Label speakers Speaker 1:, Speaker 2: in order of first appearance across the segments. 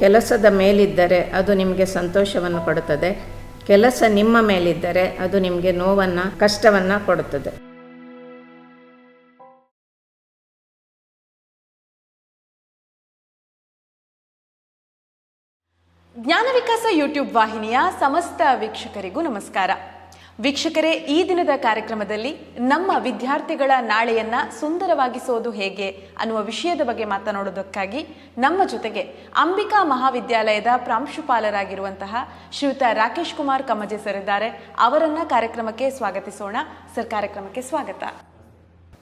Speaker 1: ಕೆಲಸದ ಮೇಲಿದ್ದರೆ ಅದು ನಿಮಗೆ ಸಂತೋಷವನ್ನು ಕೊಡುತ್ತದೆ. ಕೆಲಸ ನಿಮ್ಮ ಮೇಲಿದ್ದರೆ ಅದು ನಿಮಗೆ ನೋವನ್ನು, ಕಷ್ಟವನ್ನು ಕೊಡುತ್ತದೆ.
Speaker 2: ಜ್ಞಾನ ವಿಕಾಸ ಯೂಟ್ಯೂಬ್ ವಾಹಿನಿಯ ಸಮಸ್ತ ವೀಕ್ಷಕರಿಗೂ ನಮಸ್ಕಾರ. ವೀಕ್ಷಕರೇ, ಈ ದಿನದ ಕಾರ್ಯಕ್ರಮದಲ್ಲಿ ನಮ್ಮ ವಿದ್ಯಾರ್ಥಿಗಳ ನಾಳೆಯನ್ನ ಸುಂದರವಾಗಿಸೋದು ಹೇಗೆ ಅನ್ನುವ ವಿಷಯದ ಬಗ್ಗೆ ಮಾತನಾಡೋದಕ್ಕಾಗಿ ನಮ್ಮ ಜೊತೆಗೆ ಅಂಬಿಕಾ ಮಹಾವಿದ್ಯಾಲಯದ ಪ್ರಾಂಶುಪಾಲರಾಗಿರುವಂತಹ ಶ್ರೀಯುತ ರಾಕೇಶ್ ಕುಮಾರ್ ಕಮಜೆ ಸರ್ ಇದ್ದಾರೆ. ಅವರನ್ನ ಕಾರ್ಯಕ್ರಮಕ್ಕೆ ಸ್ವಾಗತಿಸೋಣ. ಸರ್, ಕಾರ್ಯಕ್ರಮಕ್ಕೆ ಸ್ವಾಗತ.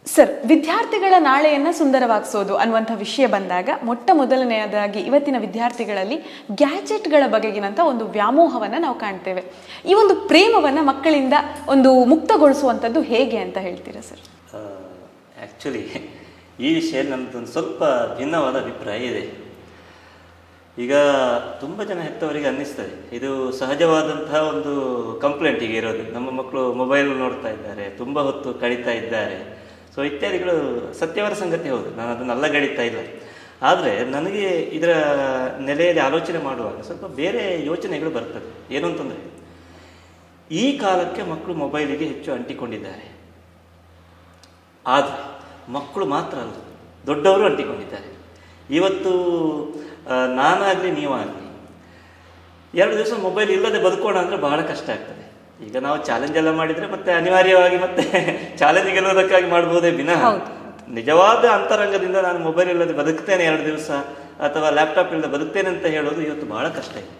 Speaker 2: ಸರ್, ವಿದ್ಯಾರ್ಥಿಗಳ ನಾಳೆಯನ್ನು ಸುಂದರವಾಗಿಸೋದು ಅನ್ನುವಂಥ ವಿಷಯ ಬಂದಾಗ ಮೊಟ್ಟ ಮೊದಲನೆಯದಾಗಿ ಇವತ್ತಿನ ವಿದ್ಯಾರ್ಥಿಗಳಲ್ಲಿ ಗ್ಯಾಜೆಟ್ಗಳ ಬಗೆಗಿನಂಥ ಒಂದು ವ್ಯಾಮೋಹವನ್ನು ನಾವು ಕಾಣ್ತೇವೆ. ಈ ಒಂದು ಪ್ರೇಮವನ್ನು ಮಕ್ಕಳಿಂದ ಒಂದು ಮುಕ್ತಗೊಳಿಸುವಂಥದ್ದು ಹೇಗೆ ಅಂತ ಹೇಳ್ತೀರಾ ಸರ್?
Speaker 3: ಆ್ಯಕ್ಚುಲಿ ಈ ವಿಷಯ ನಮ್ಮದೊಂದು ಸ್ವಲ್ಪ ಭಿನ್ನವಾದ ಅಭಿಪ್ರಾಯ ಇದೆ. ಈಗ ತುಂಬ ಜನ ಹೆತ್ತವರಿಗೆ ಅನ್ನಿಸ್ತದೆ. ಇದು ಸಹಜವಾದಂತಹ ಒಂದು ಕಂಪ್ಲೇಂಟ್ ಈಗ ಇರೋದು. ನಮ್ಮ ಮಕ್ಕಳು ಮೊಬೈಲ್ ನೋಡ್ತಾ ಇದ್ದಾರೆ, ತುಂಬ ಹೊತ್ತು ಕಳೀತಾ ಇದ್ದಾರೆ. ಸೊ ಇತ್ಯಾದಿಗಳು ಸತ್ಯವರ ಸಂಗತಿ ಹೌದು. ನಾನು ಅದನ್ನು ಅಲ್ಲಗಡಿತಾ ಇಲ್ಲ. ಆದರೆ ನನಗೆ ಇದರ ನೆಲೆಯಲ್ಲಿ ಆಲೋಚನೆ ಮಾಡುವಾಗ ಸ್ವಲ್ಪ ಬೇರೆ ಯೋಚನೆಗಳು ಬರ್ತದೆ. ಏನು ಅಂತಂದರೆ, ಈ ಕಾಲಕ್ಕೆ ಮಕ್ಕಳು ಮೊಬೈಲಿಗೆ ಹೆಚ್ಚು ಅಂಟಿಕೊಂಡಿದ್ದಾರೆ. ಆದರೆ ಮಕ್ಕಳು ಮಾತ್ರ ಅಲ್ಲ, ದೊಡ್ಡವರು ಅಂಟಿಕೊಂಡಿದ್ದಾರೆ. ಇವತ್ತು ನಾನಾಗಲಿ ನೀವಾಗಲಿ ಎರಡು ದಿವಸ ಮೊಬೈಲ್ ಇಲ್ಲದೆ ಬದುಕೋಣ ಅಂದರೆ ಬಹಳ ಕಷ್ಟ ಆಗ್ತದೆ. ಈಗ ನಾವು ಚಾಲೆಂಜ್ ಎಲ್ಲ ಮಾಡಿದ್ರೆ ಮತ್ತೆ ಅನಿವಾರ್ಯವಾಗಿ ಮತ್ತೆ ಚಾಲೆಂಜ್ ಗೆಲ್ಲುವುದಕ್ಕಾಗಿ ಮಾಡಬಹುದೇ ವಿನಃ. ನಿಜವಾದ ಅಂತರಂಗದಿಂದ ನಾನು ಮೊಬೈಲ್ ಇಲ್ಲದೆ ಬದುಕ್ತೇನೆ ಎರಡು ದಿವಸ ಅಥವಾ ಲ್ಯಾಪ್ಟಾಪ್ ಇಲ್ಲದೆ ಬದುಕ್ತೇನೆ ಅಂತ ಹೇಳೋದು ಇವತ್ತು ಬಹಳ ಕಷ್ಟ. ಇದೆ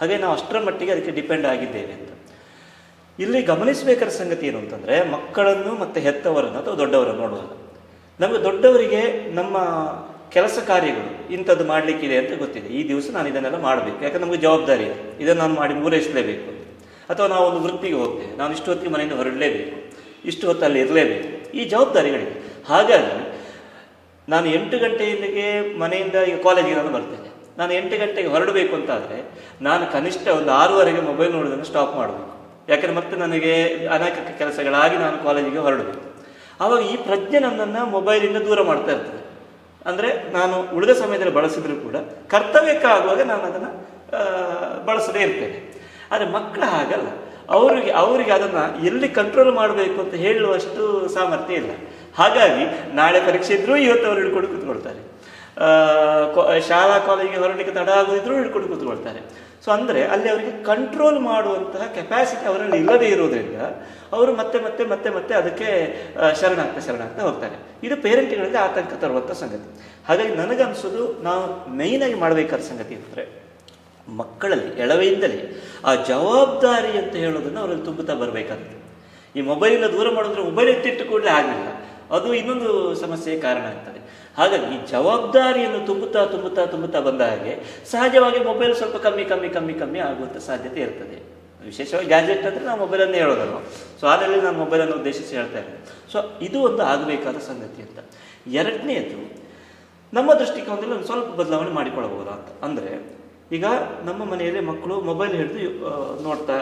Speaker 3: ಹಾಗೆ ನಾವು ಅಷ್ಟರ ಮಟ್ಟಿಗೆ ಅದಕ್ಕೆ ಡಿಪೆಂಡ್ ಆಗಿದ್ದೇವೆ ಅಂತ. ಇಲ್ಲಿ ಗಮನಿಸಬೇಕಾದ ಸಂಗತಿ ಏನು ಅಂತಂದ್ರೆ ಮಕ್ಕಳನ್ನು ಮತ್ತೆ ಹೆತ್ತವರನ್ನು ಅಥವಾ ದೊಡ್ಡವರನ್ನು ನೋಡುವಾಗ. ನಮಗೆ ದೊಡ್ಡವರಿಗೆ ನಮ್ಮ ಕೆಲಸ ಕಾರ್ಯಗಳು ಇಂಥದ್ದು ಮಾಡಲಿಕ್ಕಿದೆ ಅಂತ ಗೊತ್ತಿದೆ. ಈ ದಿವಸ ನಾನು ಇದನ್ನೆಲ್ಲ ಮಾಡಬೇಕು. ಯಾಕಂದ್ರೆ ನಮಗೆ ಜವಾಬ್ದಾರಿ ಇದೆ. ಇದನ್ನು ನಾನು ಮಾಡಿ ಪೂರೈಸಲೇಬೇಕು ಅಥವಾ ನಾವು ಒಂದು ವೃತ್ತಿಗೆ ಹೋಗ್ತೇವೆ, ನಾನು ಇಷ್ಟು ಹೊತ್ತಿಗೆ ಮನೆಯಿಂದ ಹೊರಡಲೇಬೇಕು, ಇಷ್ಟು ಹೊತ್ತು ಅಲ್ಲಿ ಇರಲೇಬೇಕು, ಈ ಜವಾಬ್ದಾರಿಗಳಿವೆ. ಹಾಗಾಗಿ ನಾನು ಎಂಟು ಗಂಟೆಯಿಂದಗೆ ಮನೆಯಿಂದ ಈಗ ಕಾಲೇಜಿಗೆ ನಾನು ಬರ್ತೇನೆ. ನಾನು ಎಂಟು ಗಂಟೆಗೆ ಹೊರಡಬೇಕು ಅಂತ ಆದರೆ ನಾನು ಕನಿಷ್ಠ ಒಂದು ಆರೂವರೆಗೆ ಮೊಬೈಲ್ ನೋಡೋದನ್ನು ಸ್ಟಾಪ್ ಮಾಡಬೇಕು. ಯಾಕಂದ್ರೆ ಮತ್ತೆ ನನಗೆ ಅನೇಕ ಕೆಲಸಗಳಾಗಿ ನಾನು ಕಾಲೇಜಿಗೆ ಹೊರಡಬೇಕು. ಆವಾಗ ಈ ಪ್ರಜ್ಞೆ ನನ್ನನ್ನು ಮೊಬೈಲಿಂದ ದೂರ ಮಾಡ್ತಾ ಇರ್ತದೆ. ಅಂದರೆ ನಾನು ಉಳಿದ ಸಮಯದಲ್ಲಿ ಬಳಸಿದರೂ ಕೂಡ ಕರ್ತವ್ಯಕ್ಕಾಗುವಾಗ ನಾನು ಅದನ್ನು ಬಳಸದೇ ಇರ್ತೇನೆ. ಆದರೆ ಮಕ್ಕಳು ಹಾಗಲ್ಲ. ಅವರಿಗೆ ಅವರಿಗೆ ಅದನ್ನು ಎಲ್ಲಿ ಕಂಟ್ರೋಲ್ ಮಾಡಬೇಕು ಅಂತ ಹೇಳುವಷ್ಟು ಸಾಮರ್ಥ್ಯ ಇಲ್ಲ. ಹಾಗಾಗಿ ನಾಳೆ ಪರೀಕ್ಷೆ ಇದ್ರೂ ಇವತ್ತು ಅವರು ಹಿಡ್ಕೊಂಡು ಕೂತ್ಕೊಳ್ತಾರೆ. ಶಾಲಾ ಕಾಲೇಜಿಗೆ ಹೊರಡಲಿಕ್ಕೆ ತಡ ಆಗೋದಿದ್ರೂ ಹಿಡ್ಕೊಂಡು ಕೂತ್ಕೊಳ್ತಾರೆ. ಸೊ ಅಂದರೆ ಅಲ್ಲಿ ಅವರಿಗೆ ಕಂಟ್ರೋಲ್ ಮಾಡುವಂತಹ ಕೆಪಾಸಿಟಿ ಅವರಲ್ಲಿ ಇಲ್ಲದೇ ಇರೋದ್ರಿಂದ ಅವರು ಮತ್ತೆ ಮತ್ತೆ ಮತ್ತೆ ಮತ್ತೆ ಅದಕ್ಕೆ ಶರಣಾಗ್ತ, ಶರಣಾಗ್ತಾ ಹೋಗ್ತಾರೆ. ಇದು ಪೇರೆಂಟ್ಗಳಲ್ಲಿ ಆತಂಕ ತರುವಂಥ ಸಂಗತಿ. ಹಾಗಾಗಿ ನನಗನ್ಸೋದು ನಾವು ಮೇಯ್ನಾಗಿ ಮಾಡಬೇಕಾದ ಸಂಗತಿ ಅಂದರೆ ಮಕ್ಕಳಲ್ಲಿ ಎಳವೆಯಿಂದಲೇ ಆ ಜವಾಬ್ದಾರಿ ಅಂತ ಹೇಳೋದನ್ನು ಅವರಲ್ಲಿ ತುಂಬುತ್ತಾ ಬರಬೇಕಾಗುತ್ತೆ. ಈ ಮೊಬೈಲಿಂದ ದೂರ ಮಾಡಿದ್ರೆ ಮೊಬೈಲ್ ಎತ್ತಿಟ್ಟು ಕೂಡಲೇ ಆಗಲಿಲ್ಲ. ಅದು ಇನ್ನೊಂದು ಸಮಸ್ಯೆಗೆ ಕಾರಣ ಆಗ್ತದೆ. ಹಾಗಾಗಿ ಈ ಜವಾಬ್ದಾರಿಯನ್ನು ತುಂಬುತ್ತಾ ತುಂಬುತ್ತಾ ತುಂಬುತ್ತಾ ಬಂದ ಹಾಗೆ ಸಹಜವಾಗಿ ಮೊಬೈಲ್ ಸ್ವಲ್ಪ ಕಮ್ಮಿ ಕಮ್ಮಿ ಕಮ್ಮಿ ಕಮ್ಮಿ ಆಗುವಂಥ ಸಾಧ್ಯತೆ ಇರ್ತದೆ. ವಿಶೇಷವಾಗಿ ಗ್ಯಾಜೆಟ್ ಅಂದರೆ ನಾವು ಮೊಬೈಲನ್ನೇ ಹೇಳೋದಲ್ವ? ಸೊ ಅದರಲ್ಲಿ ನಾನು ಮೊಬೈಲನ್ನು ಉದ್ದೇಶಿಸಿ ಹೇಳ್ತಾ ಇದ್ದೇನೆ ಸೊ ಇದು ಒಂದು ಆಗಬೇಕಾದ ಸಂಗತಿ ಅಂತ. ಎರಡನೇದು, ನಮ್ಮ ದೃಷ್ಟಿಕೋನದಲ್ಲಿ ಒಂದು ಸ್ವಲ್ಪ ಬದಲಾವಣೆ ಮಾಡಿಕೊಳ್ಳಬಹುದು ಅಂತ ಅಂದರೆ ಈಗ ನಮ್ಮ ಮನೆಯಲ್ಲಿ ಮಕ್ಕಳು ಮೊಬೈಲ್ ಹಿಡಿದು ನೋಡ್ತಾ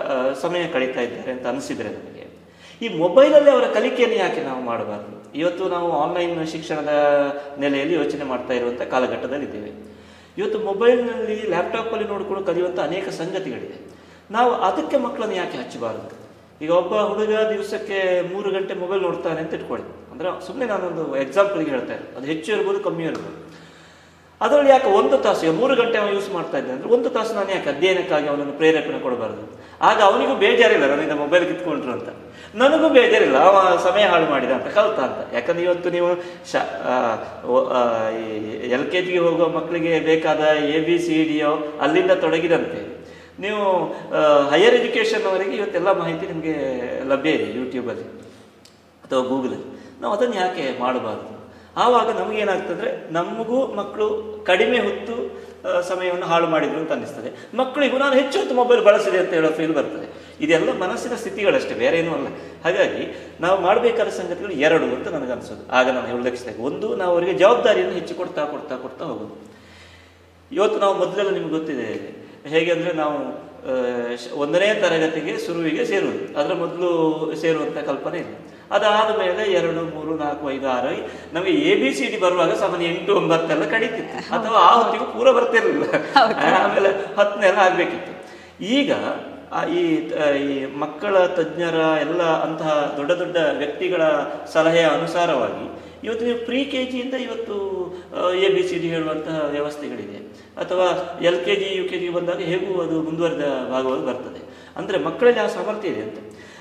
Speaker 3: ಸಮಯ ಕಳೀತಾ ಇದ್ದಾರೆ ಅಂತ ಅನಿಸಿದರೆ ನಮಗೆ. ಈ ಮೊಬೈಲಲ್ಲಿ ಅವರ ಕಲಿಕೆಯನ್ನು ಯಾಕೆ ನಾವು ಮಾಡಬಾರ್ದು? ಇವತ್ತು ನಾವು ಆನ್ಲೈನ್ ಶಿಕ್ಷಣದ ನೆಲೆಯಲ್ಲಿ ಯೋಚನೆ ಮಾಡ್ತಾ ಇರುವಂಥ ಕಾಲಘಟ್ಟದಲ್ಲಿದ್ದೇವೆ ಇವತ್ತು ಮೊಬೈಲ್ನಲ್ಲಿ ಲ್ಯಾಪ್ಟಾಪಲ್ಲಿ ನೋಡಿಕೊಂಡು ಕಲಿಯುವಂಥ ಅನೇಕ ಸಂಗತಿಗಳಿದೆ ನಾವು ಅದಕ್ಕೆ ಮಕ್ಕಳನ್ನು ಯಾಕೆ ಹಚ್ಚಬಾರದು? ಈಗ ಒಬ್ಬ ಹುಡುಗ ದಿವಸಕ್ಕೆ ಮೂರು ಗಂಟೆ ಮೊಬೈಲ್ ನೋಡ್ತಾನೆ ಅಂತ ಇಟ್ಕೊಳ್ಳಿ. ಅಂದರೆ ಸುಮ್ಮನೆ ನಾನೊಂದು ಎಕ್ಸಾಂಪಲ್ಗೆ ಹೇಳ್ತಾ ಇರೋದು. ಅದು ಹೆಚ್ಚು ಇರ್ಬೋದು, ಕಮ್ಮಿ ಇರ್ಬೋದು. ಅದರಲ್ಲಿ ಯಾಕೆ ಒಂದು ತಾಸು ಮೂರು ಗಂಟೆ ಅವನು ಯೂಸ್ ಮಾಡ್ತಾ ಇದ್ದೆ ಅಂದರೆ ಒಂದು ತಾಸು ನಾನು ಯಾಕೆ ಅಧ್ಯಯನಕ್ಕಾಗಿ ಅವನನ್ನು ಪ್ರೇರೇಪಣೆ ಕೊಡಬಾರದು? ಆಗ ಅವನಿಗೂ ಬೇಜಾರಿಲ್ಲ ನನ್ನಿಂದ ಮೊಬೈಲ್ ಕಿತ್ಕೊಂಡ್ರು ಅಂತ. ನನಗೂ ಬೇಜಾರಿಲ್ಲ, ಅವ ಸಮಯ ಹಾಳು ಮಾಡಿದ ಅಂತ, ಕಲ್ತ ಅಂತ. ಯಾಕಂದ್ರೆ ಇವತ್ತು ನೀವು ಶ ಎಲ್ ಕೆ ಜಿಗೆ ಹೋಗುವ ಮಕ್ಕಳಿಗೆ ಬೇಕಾದ ಎ ಬಿ ಸಿ ಡಿಯೋ ಅಲ್ಲಿಂದ ತೊಡಗಿದಂತೆ. ನೀವು ಹೈಯರ್ ಅವರಿಗೆ ಇವತ್ತೆಲ್ಲ ಮಾಹಿತಿ ನಿಮಗೆ ಲಭ್ಯ ಇದೆ ಯೂಟ್ಯೂಬಲ್ಲಿ ಅಥವಾ ಗೂಗಲಲ್ಲಿ ನಾವು ಅದನ್ನು ಯಾಕೆ ಮಾಡಬಾರ್ದು? ಆವಾಗ ನಮಗೇನಾಗ್ತದೆ, ನಮಗೂ ಮಕ್ಕಳು ಕಡಿಮೆ ಹೊತ್ತು ಸಮಯವನ್ನು ಹಾಳು ಮಾಡಿದ್ರು ಅಂತ ಅನ್ನಿಸ್ತದೆ. ಮಕ್ಕಳಿಗೂ ನಾನು ಹೆಚ್ಚು ಹೊತ್ತು ಮೊಬೈಲ್ ಬಳಸಿದೆ ಅಂತ ಹೇಳೋ ಫೀಲ್ ಬರ್ತದೆ. ಇದೆಲ್ಲ ಮನಸ್ಸಿನ ಸ್ಥಿತಿಗಳಷ್ಟೇ, ಬೇರೆ ಏನೂ ಅಲ್ಲ. ಹಾಗಾಗಿ ನಾವು ಮಾಡಬೇಕಾದ ಸಂಗತಿಗಳು ಎರಡು ಅಂತ ನನಗನ್ಸೋದು. ಆಗ ನಾನು ಉಲ್ಲೇಖಿಸಿದಾಗ ಒಂದು ನಾವು ಅವರಿಗೆ ಜವಾಬ್ದಾರಿಯನ್ನು ಹೆಚ್ಚು ಕೊಡ್ತಾ ಕೊಡ್ತಾ ಕೊಡ್ತಾ ಹೋಗೋದು. ಇವತ್ತು ನಾವು ಮೊದಲೆಲ್ಲ ನಿಮ್ಗೆ ಗೊತ್ತಿದೆ, ಹೇಗೆ ಅಂದರೆ ನಾವು ಒಂದನೇ ತರಗತಿಗೆ ಶುರುವಿಗೆ ಸೇರುವುದು. ಅದರ ಮೊದಲು ಸೇರುವಂಥ ಕಲ್ಪನೆ ಇಲ್ಲ. ಅದಾದ ಮೇಲೆ ಎರಡು ಮೂರು ನಾಲ್ಕು ಐದು ಆರು ಐ ನಮಗೆ ಎ ಬಿ ಸಿ ಡಿ ಬರುವಾಗ ಸಾಮಾನ್ಯ ಎಂಟು ಒಂಬತ್ತೆಲ್ಲ ಕಡಿತಿತ್ತು. ಅಥವಾ ಆ ಹೊತ್ತಿಗೂ ಪೂರ ಬರ್ತಿರಲಿಲ್ಲ. ಆಮೇಲೆ ಹತ್ತನೆಲ್ಲ ಆಗ್ಬೇಕಿತ್ತು. ಈಗ ಆ ಈ ಈ ಮಕ್ಕಳ ತಜ್ಞರ ಎಲ್ಲ ಅಂತಹ ದೊಡ್ಡ ದೊಡ್ಡ ವ್ಯಕ್ತಿಗಳ ಸಲಹೆಯ ಅನುಸಾರವಾಗಿ ಇವತ್ತು ನೀವು ಪ್ರಿ ಕೆ ಜಿಯಿಂದ ಇವತ್ತು ಎ ಬಿ ಸಿ ಡಿ ಹೇಳುವಂತಹ ವ್ಯವಸ್ಥೆಗಳಿದೆ. ಅಥವಾ L K G U K G ಬಂದಾಗ ಹೇಗೂ ಅದು ಮುಂದುವರೆದ ಭಾಗವಾಗಿ ಬರ್ತದೆ. ಅಂದರೆ ಮಕ್ಕಳಲ್ಲಿ ಆ ಸಾಮರ್ಥ್ಯ ಇದೆ ಅಂತ.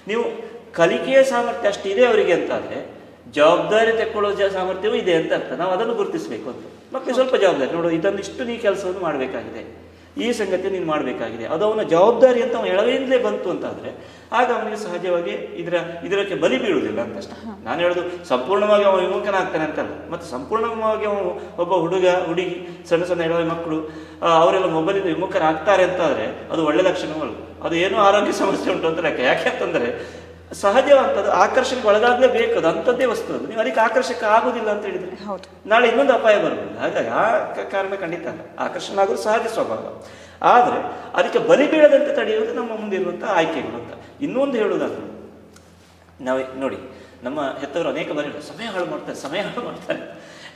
Speaker 3: ನೀವು ಕಲಿಕೆಯ ಸಾಮರ್ಥ್ಯ ಅಷ್ಟಿದೆ ಅವರಿಗೆ ಅಂತಾದರೆ ಜವಾಬ್ದಾರಿ ತೆಕ್ಕೊಳ್ಳೋ ಜ ಸಾಮರ್ಥ್ಯವೂ ಇದೆ ಅಂತ ಅರ್ಥ. ನಾವು ಅದನ್ನು ಗುರುತಿಸಬೇಕು ಅಂತ. ಮತ್ತೆ ಸ್ವಲ್ಪ ಜವಾಬ್ದಾರಿ. ನೋಡು ಇದನ್ನು ಇಷ್ಟು ನೀ ಕೆಲಸವನ್ನು ಮಾಡಬೇಕಾಗಿದೆ. ಈ ಸಂಗತಿ ನೀನು ಮಾಡಬೇಕಾಗಿದೆ. ಅದು ಅವನ ಜವಾಬ್ದಾರಿ ಅಂತ ಅವನು ಎಳವೆಯಿಂದಲೇ ಬಂತು ಅಂತಾದರೆ ಆಗ ಅವನಿಗೆ ಸಹಜವಾಗಿ ಇದರ ಇದಕ್ಕೆ ಬಲಿ ಬೀಳುವುದಿಲ್ಲ ಅಂತಷ್ಟೇ. ನಾನು ಹೇಳೋದು ಸಂಪೂರ್ಣವಾಗಿ ಅವನು ವಿಮುಖನಾಗ್ತಾನೆ ಅಂತಲ್ಲ. ಮತ್ತು ಸಂಪೂರ್ಣವಾಗಿ ಅವನು ಒಬ್ಬ ಹುಡುಗ ಹುಡುಗಿ ಸಣ್ಣ ಸಣ್ಣ ಎಳವೆ ಮಕ್ಕಳು ಅವರೆಲ್ಲ ಮೊಬೈಲಿಂದ ವಿಮುಖರಾಗ್ತಾರೆ ಅಂತಾದರೆ ಅದು ಒಳ್ಳೆ ಲಕ್ಷಣವಲ್ಲ. ಅದು ಏನೋ ಆರೋಗ್ಯ ಸಮಸ್ಯೆ ಉಂಟು ಅಂತ ಯಾಕೆ ಅಂತಂದರೆ ಸಹಜವಂತದ್ದು ಆಕರ್ಷಣೆಗೆ ಒಳಗಾಗಲೇ ಬೇಕದು ಅಂಥದ್ದೇ ವಸ್ತು ಅದು. ನೀವು ಅದಕ್ಕೆ ಆಕರ್ಷಕ ಆಗುದಿಲ್ಲ ಅಂತ ಹೇಳಿದ್ರೆ ನಾಳೆ ಇನ್ನೊಂದು ಅಪಾಯ ಬರಬಹುದು ಹಾಗಾಗಿ ಆ ಕಾರಣ ಖಂಡಿತ ಅಲ್ಲ. ಆಕರ್ಷಣೆ ಆಗೋದು ಸಹಜ ಸ್ವಭಾವ. ಆದರೆ ಅದಕ್ಕೆ ಬಲಿ ಬೀಳದಂತೆ ತಡೆಯುವುದು ನಮ್ಮ ಮುಂದೆ ಇರುವಂಥ ಆಯ್ಕೆಗಳು ಅಂತ. ಇನ್ನೊಂದು ಹೇಳುವುದಾದ್ರೆ ನಾವು ನೋಡಿ ನಮ್ಮ ಹೆತ್ತವರು ಅನೇಕ ಬಾರಿ ಸಮಯ ಹಾಳು ಮಾಡ್ತಾರೆ ಸಮಯ ಹಾಳು ಮಾಡ್ತಾರೆ.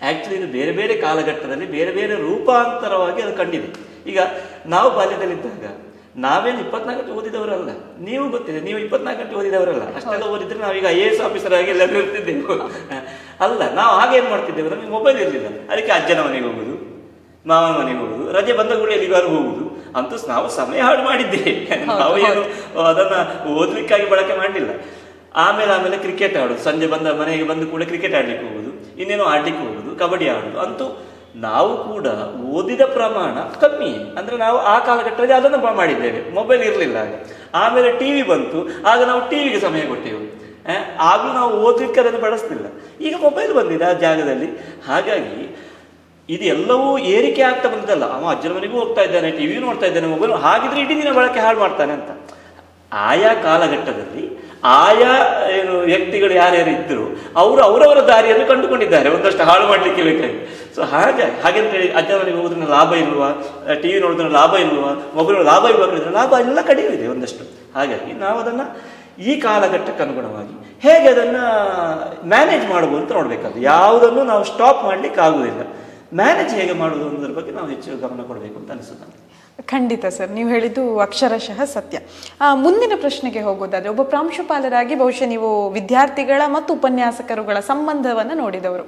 Speaker 3: ಆ್ಯಕ್ಚುಲಿ ಇದು ಬೇರೆ ಬೇರೆ ಕಾಲಘಟ್ಟದಲ್ಲಿ ಬೇರೆ ಬೇರೆ ರೂಪಾಂತರವಾಗಿ ಅದು ಕಂಡಿದೆ. ಈಗ ನಾವು ಬಾಲ್ಯದಲ್ಲಿದ್ದಾಗ ನಾವೇನು ಇಪ್ಪತ್ನಾಲ್ಕು ಗಂಟೆ ಓದಿದವರಲ್ಲ. ನೀವು ಗೊತ್ತಿದೆ ನೀವು ಇಪ್ಪತ್ನಾಲ್ಕು ಗಂಟೆ ಓದಿದವರಲ್ಲ. ಅಷ್ಟೆಲ್ಲ ಓದಿದ್ರೆ ನಾವೀಗ ಐ ಎ ಎಸ್ ಆಫೀಸರ್ ಆಗಿ ಎಲ್ಲರೂ ಇರ್ತಿದ್ದೆವು. ಅಲ್ಲ ನಾವು ಹಾಗೇನು ಮಾಡ್ತಿದ್ದೇವೆ? ನಮಗೆ ಮೊಬೈಲ್ ಇರಲಿಲ್ಲ. ಅದಕ್ಕೆ ಅಜ್ಜನ ಮನೆಗೆ ಹೋಗುದು ಮಾವನ ಮನೆಗೆ ಹೋಗುದು ರಜೆ ಬಂದ ಕೂಡ ಎಲ್ಲಿಗಾರು ಹೋಗುದು. ಅಂತೂ ನಾವು ಸಮಯ ಹಾಳು ಮಾಡಿದ್ದೇವೆ. ನಾವು ಏನು ಅದನ್ನ ಓದ್ಲಿಕ್ಕಾಗಿ ಬಳಕೆ ಮಾಡಲಿಲ್ಲ. ಆಮೇಲೆ ಆಮೇಲೆ ಕ್ರಿಕೆಟ್ ಆಡೋದು. ಸಂಜೆ ಬಂದ ಮನೆಗೆ ಬಂದು ಕೂಡ ಕ್ರಿಕೆಟ್ ಆಡ್ಲಿಕ್ಕೆ ಹೋಗುದು ಇನ್ನೇನು ಆಡ್ಲಿಕ್ಕೆ ಹೋಗುದು ಕಬಡ್ಡಿ ಆಡುದು. ಅಂತೂ ನಾವು ಕೂಡ ಓದಿದ ಪ್ರಮಾಣ ಕಮ್ಮಿ. ಅಂದ್ರೆ ನಾವು ಆ ಕಾಲಘಟ್ಟದಲ್ಲಿ ಅದನ್ನು ಮಾಡಿದ್ದೇವೆ. ಮೊಬೈಲ್ ಇರಲಿಲ್ಲ ಆಮೇಲೆ ಟಿವಿ ಬಂತು. ಆಗ ನಾವು ಟಿವಿಗೆ ಸಮಯ ಕೊಟ್ಟೆವು. ಆಗಲೂ ನಾವು ಓದಲಿಕ್ಕೆ ಅದನ್ನು ಬಳಸ್ತಿಲ್ಲ. ಈಗ ಮೊಬೈಲ್ ಬಂದಿದೆ ಆ ಜಾಗದಲ್ಲಿ. ಹಾಗಾಗಿ ಇದೆಲ್ಲವೂ ಏರಿಕೆ ಆಗ್ತಾ ಬಂದದಲ್ಲ ಅವ ಅಜ್ಜನ ಮನೆಗೂ ಹೋಗ್ತಾ ಇದ್ದಾನೆ ಟಿವಿ ನೋಡ್ತಾ ಇದ್ದಾನೆ ಮೊಬೈಲ್ ಹಾಗಿದ್ರೆ ಇಡೀ ದಿನ ಬಳಕೆ ಹಾಳು ಮಾಡ್ತಾನೆ ಅಂತ. ಆಯಾ ಕಾಲಘಟ್ಟದಲ್ಲಿ ಆಯಾ, ಏನು ವ್ಯಕ್ತಿಗಳು ಯಾರ್ಯಾರು ಇದ್ದರು ಅವರು ಅವರವರ ದಾರಿಯನ್ನು ಕಂಡುಕೊಂಡಿದ್ದಾರೆ. ಒಂದಷ್ಟು ಹಾಳು ಮಾಡಲಿಕ್ಕೆ ಬೇಕಾಗಿ. ಸೊ ಹಾಗೆ ಹಾಗೆಂತ ಹೇಳಿ ಅಜ್ಜವರಿಗೆ ಹೋಗೋದ್ರಿಂದ ಲಾಭ ಇಲ್ವಾ ಟಿವಿ ನೋಡೋದ್ರಿಂದ ಲಾಭ ಇಲ್ವಾ ಮೊಬೈಲ್ ಲಾಭ ಇಲ್ವಾ ಲಾಭ ಎಲ್ಲ ಕಡಿಮೆ ಇದೆ ಒಂದಷ್ಟು. ಹಾಗಾಗಿ ನಾವು ಅದನ್ನು ಈ ಕಾಲಘಟ್ಟಕ್ಕೆ ಅನುಗುಣವಾಗಿ ಹೇಗೆ ಅದನ್ನು ಮ್ಯಾನೇಜ್ ಮಾಡ್ಬೋದು ಅಂತ ನೋಡಬೇಕಾದ್ರೆ, ಯಾವುದನ್ನು ನಾವು ಸ್ಟಾಪ್ ಮಾಡ್ಲಿಕ್ಕೆ ಆಗುವುದಿಲ್ಲ ಮ್ಯಾನೇಜ್ ಹೇಗೆ ಮಾಡುವುದು ಅನ್ನೋದ್ರ ಬಗ್ಗೆ ನಾವು ಹೆಚ್ಚು ಗಮನ ಕೊಡಬೇಕು ಅಂತ ಅನಿಸುತ್ತೆ.
Speaker 2: ಖಂಡಿತ ಸರ್, ನೀವು ಹೇಳಿದ್ದು ಅಕ್ಷರಶಃ ಸತ್ಯ. ಮುಂದಿನ ಪ್ರಶ್ನೆಗೆ ಹೋಗೋದಾದ್ರೆ, ಒಬ್ಬ ಪ್ರಾಂಶುಪಾಲರಾಗಿ ಬಹುಶಃ ನೀವು ವಿದ್ಯಾರ್ಥಿಗಳ ಮತ್ತು ಉಪನ್ಯಾಸಕರುಗಳ ಸಂಬಂಧವನ್ನು ನೋಡಿದವರು.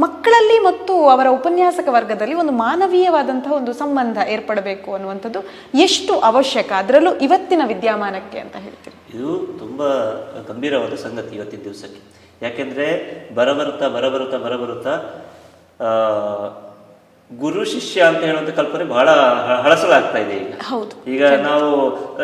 Speaker 2: ಮಕ್ಕಳಲ್ಲಿ ಮತ್ತು ಅವರ ಉಪನ್ಯಾಸಕ ವರ್ಗದಲ್ಲಿ ಒಂದು ಮಾನವೀಯವಾದಂತಹ ಒಂದು ಸಂಬಂಧ ಏರ್ಪಡಬೇಕು ಅನ್ನುವಂಥದ್ದು ಎಷ್ಟು ಅವಶ್ಯಕ? ಅದರಲ್ಲೂ ಇವತ್ತಿನ ವಿದ್ಯಮಾನಕ್ಕೆ ಅಂತ ಹೇಳ್ತೀರಿ.
Speaker 3: ಇದು ತುಂಬ ಗಂಭೀರವಾದ ಸಂಗತಿ ಇವತ್ತಿನ ದಿವಸಕ್ಕೆ. ಯಾಕೆಂದ್ರೆ ಬರಬರುತ್ತಾ ಬರಬರುತ್ತಾ ಬರಬರುತ್ತಾ ಗುರು ಶಿಷ್ಯ ಅಂತ ಹೇಳುವಂತ ಕಲ್ಪನೆ ಬಹಳ ಹಳಸಲಾಗ್ತಾ ಇದೆ ಈಗ.
Speaker 2: ಹೌದು.
Speaker 3: ಈಗ ನಾವು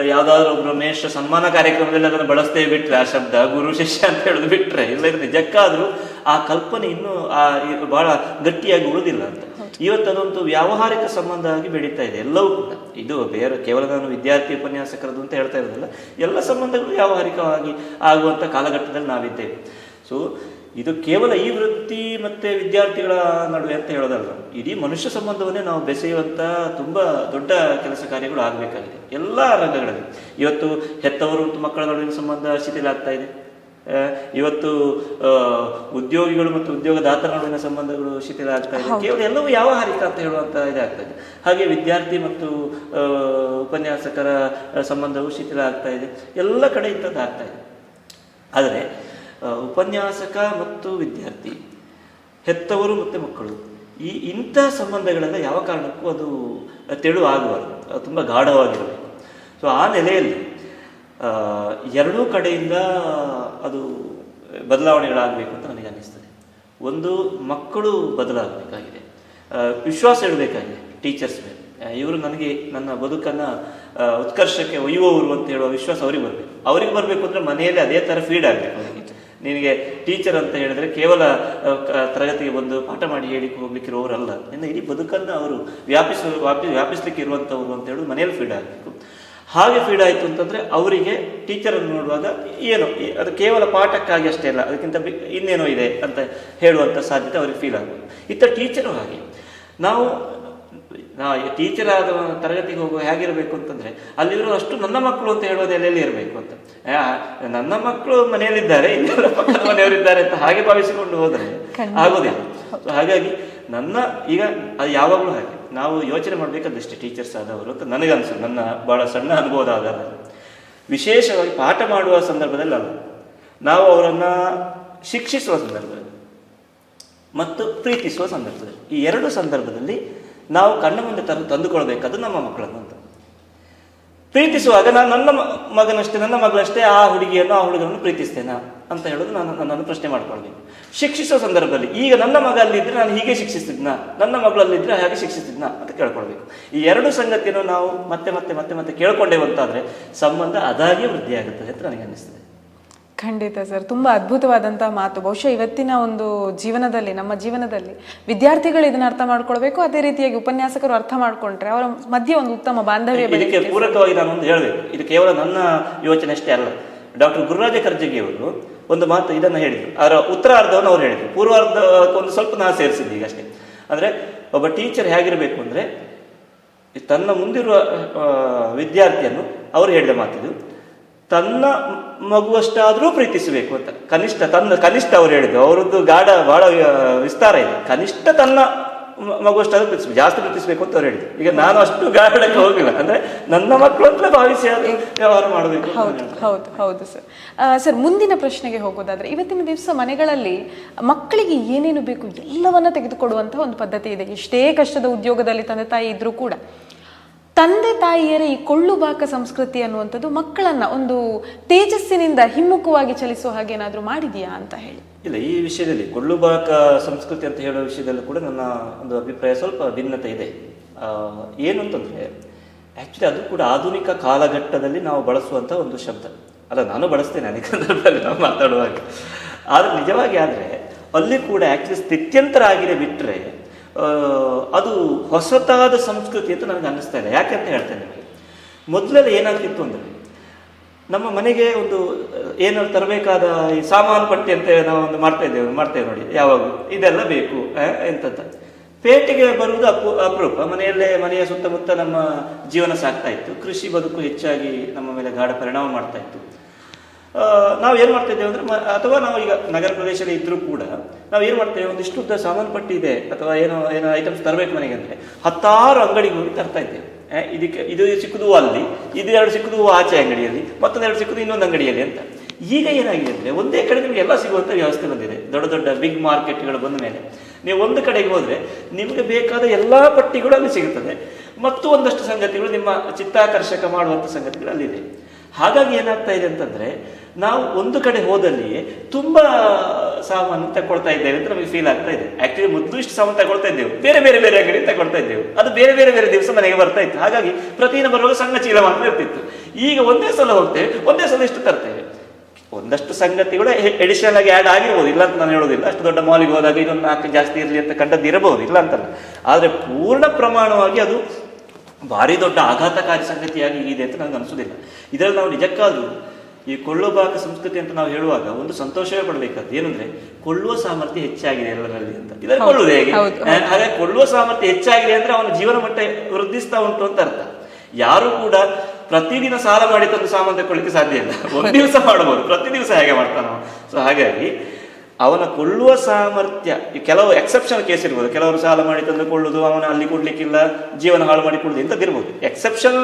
Speaker 3: ಯಾವ್ದಾದ್ರು ಒಬ್ರು ಮೇಷ ಸನ್ಮಾನ ಕಾರ್ಯಕ್ರಮದಲ್ಲಿ ಅದನ್ನು ಬಳಸ್ತೇವೆ ಬಿಟ್ರೆ ಆ ಶಬ್ದ ಗುರು ಶಿಷ್ಯ ಅಂತ ಹೇಳೋದು ಬಿಟ್ರೆ ಇಲ್ಲ ನಿಜಕ್ಕಾದ್ರೂ ಆ ಕಲ್ಪನೆ ಇನ್ನೂ ಆ ಬಹಳ ಗಟ್ಟಿಯಾಗಿ ಉಳಿದಿಲ್ಲ ಅಂತ. ಇವತ್ತು ಅದೊಂದು ವ್ಯಾವಹಾರಿಕ ಸಂಬಂಧ ಆಗಿ ಬೆಳೀತಾ ಇದೆ ಎಲ್ಲವೂ ಕೂಡ. ಇದು ಬೇರೆ ಕೇವಲ ನಾನು ವಿದ್ಯಾರ್ಥಿ ಉಪನ್ಯಾಸಕರದ್ದು ಅಂತ ಹೇಳ್ತಾ ಇರೋದಿಲ್ಲ ಎಲ್ಲ ಸಂಬಂಧಗಳು ವ್ಯಾವಹಾರಿಕವಾಗಿ ಆಗುವಂತ ಕಾಲಘಟ್ಟದಲ್ಲಿ ನಾವಿದ್ದೇವೆ. ಸೊ ಇದು ಕೇವಲ ಈ ವೃತ್ತಿ ಮತ್ತೆ ವಿದ್ಯಾರ್ಥಿಗಳ ನಡುವೆ ಅಂತ ಹೇಳೋದಲ್ಲ. ಇಡೀ ಮನುಷ್ಯ ಸಂಬಂಧವನ್ನೇ ನಾವು ಬೆಸೆಯುವಂತ ತುಂಬಾ ದೊಡ್ಡ ಕೆಲಸ ಕಾರ್ಯಗಳು ಆಗಬೇಕಾಗಿದೆ. ಎಲ್ಲ ರಂಗಗಳಲ್ಲಿ. ಇವತ್ತು ಹೆತ್ತವರು ಮತ್ತು ಮಕ್ಕಳ ನಡುವಿನ ಸಂಬಂಧ ಶಿಥಿಲ ಆಗ್ತಾ ಇದೆ. ಇವತ್ತು ಉದ್ಯೋಗಿಗಳು ಮತ್ತು ಉದ್ಯೋಗದಾತರ ನಡುವಿನ ಸಂಬಂಧಗಳು ಶಿಥಿಲ ಆಗ್ತಾ ಇದೆ. ಕೇವಲ ಎಲ್ಲವೂ ವ್ಯಾವಹಾರಿಕ ಅಂತ ಹೇಳುವಂತ ಇದಾಗ್ತಾ ಇದೆ. ಹಾಗೆ ವಿದ್ಯಾರ್ಥಿ ಮತ್ತು ಉಪನ್ಯಾಸಕರ ಸಂಬಂಧವು ಶಿಥಿಲ ಆಗ್ತಾ ಇದೆ. ಎಲ್ಲ ಕಡೆ ಇಂಥದ್ದು ಆಗ್ತಾ ಇದೆ. ಆದರೆ ಉಪನ್ಯಾಸಕ ಮತ್ತು ವಿದ್ಯಾರ್ಥಿ, ಹೆತ್ತವರು ಮತ್ತು ಮಕ್ಕಳು. ಈ ಇಂಥ ಸಂಬಂಧಗಳೆಲ್ಲ ಯಾವ ಕಾರಣಕ್ಕೂ ಅದು ತೆಳು ಆಗಬಾರ್ದು. ಅದು ತುಂಬ ಗಾಢವಾಗಿರಬೇಕು. ಸೊ ಆ ನೆಲೆಯಲ್ಲಿ ಎರಡೂ ಕಡೆಯಿಂದ ಅದು ಬದಲಾವಣೆಗಳಾಗಬೇಕು ಅಂತ ನನಗೆ ಅನ್ನಿಸ್ತದೆ. ಒಂದು, ಮಕ್ಕಳು ಬದಲಾಗಬೇಕಾಗಿದೆ. ವಿಶ್ವಾಸ ಇಡಬೇಕಾಗಿದೆ ಟೀಚರ್ಸ್ ಮೇಲೆ. ಇವರು ನನಗೆ, ನನ್ನ ಬದುಕನ್ನು ಉತ್ಕರ್ಷಕ್ಕೆ ಒಯ್ಯುವವರು ಅಂತ ಹೇಳುವ ವಿಶ್ವಾಸ ಅವರಿಗೆ ಬರಬೇಕು. ಅವರಿಗೆ ಬರಬೇಕು ಅಂದರೆ ಮನೆಯಲ್ಲಿ ಅದೇ ಥರ ಫೀಡ್ ಆಗಬೇಕು ನಿನಗೆ ಟೀಚರ್ ಅಂತ ಹೇಳಿದ್ರೆ ಕೇವಲ ತರಗತಿಗೆ ಬಂದು ಪಾಠ ಮಾಡಿ ಹೇಳಿಕ್ಕೆ ಹೋಗ್ಲಿಕ್ಕೆ ಇರೋರಲ್ಲ ಇನ್ನು ಇಡೀ ಬದುಕನ್ನು ಅವರು ವ್ಯಾಪಿಸ, ವ್ಯಾಪಿ ವ್ಯಾಪಿಸ್ಲಿಕ್ಕೆ ಇರುವಂಥವ್ರು ಅಂತ ಹೇಳಿದ್ರು ಮನೆಯಲ್ಲಿ ಫೀಡ್ ಆಗಬೇಕು. ಹಾಗೆ ಫೀಡ್ ಆಯಿತು ಅಂತಂದರೆ ಅವರಿಗೆ ಟೀಚರನ್ನು ನೋಡುವಾಗ ಏನು ಅದು ಕೇವಲ ಪಾಠಕ್ಕಾಗಿ ಅಷ್ಟೇ ಅಲ್ಲ, ಅದಕ್ಕಿಂತ ಇನ್ನೇನೋ ಇದೆ ಅಂತ ಹೇಳುವಂಥ ಸಾಧ್ಯತೆ ಅವ್ರಿಗೆ ಫೀಲ್ ಆಗ್ಬೋದು. ಇತ್ತ ಟೀಚರು ಹಾಗೆ. ನಾವು ಟೀಚರ್ ಆದ ತರಗತಿಗೆ ಹೋಗುವ ಹೇಗಿರಬೇಕು ಅಂತಂದ್ರೆ ಅಲ್ಲಿರೋ ಅಷ್ಟು ನನ್ನ ಮಕ್ಕಳು ಅಂತ ಹೇಳೋದು ಎಲ್ಲೆಲ್ಲಿ ಇರಬೇಕು ಅಂತ. ನನ್ನ ಮಕ್ಕಳು ಮನೆಯಲ್ಲಿದ್ದಾರೆ ಇನ್ನೆಲ್ಲ ಪಕ್ಕದ ಮನೆಯವರಿದ್ದಾರೆ ಅಂತ ಹಾಗೆ ಭಾವಿಸಿಕೊಂಡು ಹೋದ್ರೆ ಆಗೋದಿಲ್ಲ ಸೊ ಹಾಗಾಗಿ ನನ್ನ ಈಗ ಅದು ಯಾವಾಗಲೂ ಹಾಗೆ. ನಾವು ಯೋಚನೆ ಮಾಡಬೇಕಾದಷ್ಟೇ ಟೀಚರ್ಸ್ ಆದವರು ಅಂತ ನನಗನ್ಸು ನನ್ನ ಬಹಳ ಸಣ್ಣ ಅನುಭವದ ಆಧಾರ. ವಿಶೇಷವಾಗಿ ಪಾಠ ಮಾಡುವ ಸಂದರ್ಭದಲ್ಲಿ ಅಲ್ಲ. ನಾವು ಅವರನ್ನ ಶಿಕ್ಷಿಸುವ ಸಂದರ್ಭದಲ್ಲಿ ಮತ್ತು ಪ್ರೀತಿಸುವ ಸಂದರ್ಭದಲ್ಲಿ. ಈ ಎರಡು ಸಂದರ್ಭದಲ್ಲಿ ನಾವು ಕಣ್ಣ ಮುಂದೆ ತಂದು ತಂದುಕೊಳ್ಬೇಕದು ನಮ್ಮ ಮಕ್ಕಳನ್ನು ಅಂತ. ಪ್ರೀತಿಸುವಾಗ ನಾನು ನನ್ನ ಮಗನಷ್ಟೇ, ನನ್ನ ಮಗಳಷ್ಟೇ ಆ ಹುಡುಗಿಯನ್ನು, ಆ ಹುಡುಗನನ್ನು ಪ್ರೀತಿಸ್ತೇನಾ ಅಂತ ಹೇಳೋದು ನಾನು ನನ್ನನ್ನು ಪ್ರಶ್ನೆ ಮಾಡ್ಕೊಳ್ಬೇಕು ಶಿಕ್ಷಿಸುವ ಸಂದರ್ಭದಲ್ಲಿ ಈಗ ನನ್ನ ಮಗ ಅಲ್ಲಿದ್ದರೆ ನಾನು ಹೀಗೆ ಶಿಕ್ಷಿಸ್ತಿದ್ನ? ನನ್ನ ಮಗಳಲ್ಲಿದ್ದರೆ ಹಾಗೆ ಶಿಕ್ಷಿಸ್ತಿದ್ನ ಅಂತ ಕೇಳ್ಕೊಳ್ಬೇಕು. ಈ ಎರಡು ಸಂಗತಿಯನ್ನು ನಾವು ಮತ್ತೆ ಮತ್ತೆ ಮತ್ತೆ ಮತ್ತೆ ಕೇಳ್ಕೊಂಡೇವಂತಾದ್ರೆ ಸಂಬಂಧ ಅದಾಗೆ ವೃದ್ಧಿಯಾಗುತ್ತದೆ ಅಂತ ನನಗೆ ಅನ್ನಿಸ್ತದೆ.
Speaker 2: ಖಂಡಿತ ಸರ್ ತುಂಬಾ ಅದ್ಭುತವಾದಂತಹ ಮಾತು. ಬಹುಶಃ ಇವತ್ತಿನ ಒಂದು ಜೀವನದಲ್ಲಿ ನಮ್ಮ ಜೀವನದಲ್ಲಿ ವಿದ್ಯಾರ್ಥಿಗಳು ಇದನ್ನ ಅರ್ಥ ಮಾಡ್ಕೊಳ್ಬೇಕು ಅದೇ ರೀತಿಯಾಗಿ ಉಪನ್ಯಾಸಕರು ಅರ್ಥ ಮಾಡ್ಕೊಂಡ್ರೆ ಅವರ ಮಧ್ಯೆ ಒಂದು ಉತ್ತಮ ಬಾಂಧವ್ಯ
Speaker 3: ಇದಕ್ಕೆ ಪೂರಕವಾಗಿ ನಾನು ಒಂದು ಹೇಳಬೇಕು. ಇದು ಕೇವಲ ನನ್ನ ಯೋಚನೆ ಅಷ್ಟೇ ಅಲ್ಲ. ಡಾಕ್ಟರ್ ಗುರುರಾಜ ಕರ್ಜಗಿ ಅವರು ಒಂದು ಮಾತು ಇದನ್ನ ಹೇಳಿದರು. ಅದರ ಉತ್ತರಾರ್ಧವನ್ನು ಅವ್ರು ಹೇಳಿದರು. ಪೂರ್ವಾರ್ಧ ಒಂದು ಸ್ವಲ್ಪ ನಾನು ಸೇರಿಸಿದ್ದೆ ಈಗ ಅಷ್ಟೇ. ಅಂದರೆ ಒಬ್ಬ ಟೀಚರ್ ಹೇಗಿರಬೇಕು ಅಂದ್ರೆ ತನ್ನ ಮುಂದಿರುವ ವಿದ್ಯಾರ್ಥಿಯನ್ನು ಅವರು ಹೇಳಿದ ಮಾತಿದು. ತನ್ನ ಮಗುವಷ್ಟಾದರೂ ಪ್ರೀತಿಸಬೇಕು ಅಂತ. ಕನಿಷ್ಠ ತನ್ನ ಕನಿಷ್ಠ ಅವರು ಹೇಳಿದ್ರು ಅವರದ್ದು ಗಾಢ ಬಹಳ ವಿಸ್ತಾರ ಇದೆ. ಕನಿಷ್ಠ ತನ್ನ ಮಗುವಷ್ಟಾದರೂ ಪ್ರೀತಿಸಬೇಕು ಜಾಸ್ತಿ ಪ್ರೀತಿಸಬೇಕು ಅಂತ ಅವ್ರು ಹೇಳಿದ್ರು ಈಗ ನಾನು ಅಷ್ಟು ಗಾಢಕ್ಕೆ ಹೋಗಿಲ್ಲ. ಅಂದ್ರೆ ನನ್ನ ಮಕ್ಕಳು ಅಂತಲೇ ಭಾವಿಸಿ ವ್ಯವಹಾರ ಮಾಡಬೇಕು
Speaker 2: ಹೌದು ಹೌದು ಹೌದು ಸರ್. ಆ, ಸರ್ ಮುಂದಿನ ಪ್ರಶ್ನೆಗೆ ಹೋಗೋದಾದ್ರೆ ಇವತ್ತಿನ ದಿವಸ ಮನೆಗಳಲ್ಲಿ ಮಕ್ಕಳಿಗೆ ಏನೇನು ಬೇಕು ಎಲ್ಲವನ್ನ ತೆಗೆದುಕೊಡುವಂತಹ ಒಂದು ಪದ್ಧತಿ ಇದೆ. ಎಷ್ಟೇ ಕಷ್ಟದ ಉದ್ಯೋಗದಲ್ಲಿ ತಂದೆ ತಾಯಿ ಇದ್ರೂ ಕೂಡ. ತಂದೆ ತಾಯಿಯರ ಈ ಕೊಳ್ಳುಬಾಕ ಸಂಸ್ಕೃತಿ ಅನ್ನುವಂಥದ್ದು ಮಕ್ಕಳನ್ನ ಒಂದು ತೇಜಸ್ಸಿನಿಂದ ಹಿಮ್ಮುಖವಾಗಿ ಚಲಿಸುವ ಹಾಗೆ ಏನಾದ್ರೂ ಮಾಡಿದೆಯಾ ಅಂತ ಹೇಳಿ.
Speaker 3: ಇಲ್ಲ ಈ ವಿಷಯದಲ್ಲಿ ಕೊಳ್ಳುಬಾಕ ಸಂಸ್ಕೃತಿ ಅಂತ ಹೇಳೋ ವಿಷಯದಲ್ಲೂ ಕೂಡ ನನ್ನ ಒಂದು ಅಭಿಪ್ರಾಯ ಸ್ವಲ್ಪ ಭಿನ್ನತೆ ಇದೆ. ಏನು ಅಂತಂದ್ರೆ ಆಕ್ಚುಲಿ ಅದು ಕೂಡ ಆಧುನಿಕ ಕಾಲಘಟ್ಟದಲ್ಲಿ ನಾವು ಬಳಸುವಂಥ ಒಂದು ಶಬ್ದ. ಅಲ್ಲ ನಾನು ಬಳಸ್ತೇನೆ ಅನೇಕ ಸಂದರ್ಭದಲ್ಲಿ ನಾವು ಮಾತಾಡುವಾಗ. ಆದ್ರೆ ನಿಜವಾಗಿ ಆದ್ರೆ ಅಲ್ಲಿ ಕೂಡ ಆ್ಯಕ್ಚುಲಿ ಸ್ಥಿತ್ಯಂತರ ಆಗಿದೆ ಬಿಟ್ರೆ ಆ, ಅದು ಹೊಸತಾದ ಸಂಸ್ಕೃತಿ ಅಂತ ನನಗೆ ಅನ್ನಿಸ್ತಾ ಇಲ್ಲ. ಯಾಕೆ ಅಂತ ಹೇಳ್ತೇನೆ ನಿಮಗೆ. ಮೊದಲೆಲ್ಲ ಏನಾಗ್ತಿತ್ತು ಅಂದರೆ, ನಮ್ಮ ಮನೆಗೆ ಒಂದು, ಏನಾದ್ರು ತರಬೇಕಾದ ಈ ಸಾಮಾನು ಪಟ್ಟಿ ಅಂತ ನಾವು ಒಂದು ಮಾಡ್ತಾ ಇದ್ದೇವೆ, ಮಾಡ್ತೇವೆ ನೋಡಿ ಯಾವಾಗ ಇದೆಲ್ಲ ಬೇಕು ಎಂತ ಎಂತಂತ. ಪೇಟೆಗೆ ಬರುವುದು ಅಪು, ಅಪರೂಪ. ಮನೆಯಲ್ಲೇ, ಮನೆಯ ಸುತ್ತಮುತ್ತ ನಮ್ಮ ಜೀವನ ಸಾಕ್ತಾ ಇತ್ತು. ಕೃಷಿ ಬದುಕು ಹೆಚ್ಚಾಗಿ ನಮ್ಮ ಮೇಲೆ ಗಾಢ ಪರಿಣಾಮ ಮಾಡ್ತಾ ಇತ್ತು. ನಾವು ಏನು ಮಾಡ್ತಾ ಇದ್ದೇವೆ ಅಂದರೆ ಅಥವಾ ನಾವು ಈಗ ನಗರ ಪ್ರದೇಶದಲ್ಲಿ ಇದ್ದರೂ ಕೂಡ ನಾವು ಏನು ಮಾಡ್ತೇವೆ? ಒಂದಿಷ್ಟು ಉದ್ದ ಸಾಮಾನು ಪಟ್ಟಿ ಇದೆ. ಅಥವಾ ಏನೋ ಏನೋ ಐಟಮ್ಸ್ ತರಬೇಕು ಮನೆಗೆ ಅಂದರೆ ಹತ್ತಾರು ಅಂಗಡಿಗೆ ಹೋಗಿ ತರ್ತಾ ಇದ್ದೇವೆ. ಇದಕ್ಕೆ, ಇದು ಸಿಕ್ಕುದು ಅಲ್ಲಿ, ಇದು ಎರಡು ಸಿಕ್ಕುದು ಆಚೆ ಅಂಗಡಿಯಲ್ಲಿ, ಮತ್ತೊಂದು ಎರಡು ಸಿಕ್ಕುದು ಇನ್ನೊಂದು ಅಂಗಡಿಯಲ್ಲಿ ಅಂತ. ಈಗ ಏನಾಗಿದೆ ಅಂದರೆ ಒಂದೇ ಕಡೆ ನಿಮಗೆ ಎಲ್ಲ ಸಿಗುವಂಥ ವ್ಯವಸ್ಥೆ ಬಂದಿದೆ. ದೊಡ್ಡ ದೊಡ್ಡ ಬಿಗ್ ಮಾರ್ಕೆಟ್ಗಳು ಬಂದ ಮೇಲೆ. ನೀವು ಒಂದು ಕಡೆಗೆ ಹೋದರೆ ನಿಮಗೆ ಬೇಕಾದ ಎಲ್ಲ ಪಟ್ಟಿಗಳು ಅಲ್ಲಿ ಸಿಗುತ್ತದೆ. ಮತ್ತು ಒಂದಷ್ಟು ಸಂಗತಿಗಳು ನಿಮ್ಮ ಚಿತ್ತಾಕರ್ಷಕ ಮಾಡುವಂಥ ಸಂಗತಿಗಳು ಅಲ್ಲಿದೆ. ಹಾಗಾಗಿ ಏನಾಗ್ತಾ ಇದೆ ಅಂತಂದರೆ ನಾವು ಒಂದು ಕಡೆ ಹೋದಲ್ಲಿ ತುಂಬಾ ಸಾಮಾನು ತಗೊಳ್ತಾ ಇದ್ದೇವೆ ಅಂತ ನಮಗೆ ಫೀಲ್ ಆಗ್ತಾ ಇದೆ. ಆಕ್ಚುಲಿ ಮೊದಲು ಇಷ್ಟು ಸಾಮಾನು ತಗೊಳ್ತಾ ಇದ್ದೇವೆ. ಬೇರೆ ಬೇರೆ ಬೇರೆ ಅಂಗಡಿ ತಗೊಳ್ತಾ ಇದ್ದೇವೆ. ಅದು ಬೇರೆ ಬೇರೆ ಬೇರೆ ದಿವಸ ಮನೆಗೆ ಬರ್ತಾ ಇತ್ತು. ಹಾಗಾಗಿ ಪ್ರತಿದಿನ ಬರುವಾಗ ಸಣ್ಣ ಚೀಲ ಮಾತ್ರ ಇರ್ತಿತ್ತು. ಈಗ ಒಂದೇ ಸಲ ಹೋಗ್ತೇವೆ, ಒಂದೇ ಸಲ ಇಷ್ಟು ತರ್ತೇವೆ. ಒಂದಷ್ಟು ಸಂಗತಿಗಳು ಎಡಿಷನಲ್ ಆಗಿ ಆ್ಯಡ್ ಆಗಿರ್ಬೋದು. ಇಲ್ಲ ಅಂತ ನಾನು ಹೇಳೋದಿಲ್ಲ ಅಷ್ಟು ದೊಡ್ಡ ಮಾಲಿಗೆ ಹೋದಾಗ ಇದೊಂದು ನಾಲ್ಕು ಜಾಸ್ತಿ ಇರಲಿ ಅಂತ ಕಂಡದ್ದು ಇರಬಹುದು. ಇಲ್ಲ ಅಂತಲ್ಲ. ಆದರೆ ಪೂರ್ಣ ಪ್ರಮಾಣವಾಗಿ ಅದು ಭಾರಿ ದೊಡ್ಡ ಆಘಾತಕಾರಿ ಸಂಗತಿಯಾಗಿ ಇದೆ ಅಂತ ನನಗೆ ಅನಿಸೋದಿಲ್ಲ ಇದರಲ್ಲಿ ನಾವು ನಿಜಕ್ಕಾದ್ರೂ ಈ ಕೊಳ್ಳುಬಾಕ ಸಂಸ್ಕೃತಿ ಅಂತ ನಾವು ಹೇಳುವಾಗ ಒಂದು ಸಂತೋಷವೇ ಪಡಬೇಕಾದ್ದು ಏನಂದ್ರೆ ಕೊಳ್ಳುವ ಸಾಮರ್ಥ್ಯ ಹೆಚ್ಚಾಗಿದೆ ಎಲ್ಲರಲ್ಲಿ ಅಂತ.
Speaker 2: ಇದನ್ನು
Speaker 3: ಕೊಳ್ಳುವುದು ಹೇಗೆ?
Speaker 2: ಹೌದು,
Speaker 3: ಕೊಳ್ಳುವ ಸಾಮರ್ಥ್ಯ ಹೆಚ್ಚಾಗಿದೆ ಅಂದ್ರೆ ಅವನ ಜೀವನ ಮಟ್ಟ ವೃದ್ಧಿಸ್ತಾ ಉಂಟು ಅಂತ ಅರ್ಥ. ಯಾರು ಕೂಡ ಪ್ರತಿದಿನ ಸಾಲ ಮಾಡಿ ತಂದು ಸಾಮಾನು ತಗೊಳ್ಳಿಕ್ಕೆ ಸಾಧ್ಯ ಇಲ್ಲ. ಒಂದು ದಿವಸ ಮಾಡಬಹುದು ಪ್ರತಿ ದಿವಸ ಹೇಗೆ ಮಾಡ್ತಾನ. ಸೊ ಹಾಗಾಗಿ ಅವನ ಕೊಳ್ಳುವ ಸಾಮರ್ಥ್ಯ ಕೆಲವು ಎಕ್ಸೆಪ್ಷನ್ ಕೇಸ್ ಇರ್ಬೋದು. ಕೆಲವರು ಸಾಲ ಮಾಡಿ ತಂದು ಕೊಳ್ಳುದು ಅವನ ಅಲ್ಲಿ ಕೊಡ್ಲಿಕ್ಕಿಲ್ಲ ಜೀವನ ಹಾಳು ಮಾಡಿ ಕೊಡುದು ಇಂಥದ್ದಿರ್ಬೋದು. ಎಕ್ಸೆಪ್ಷನ್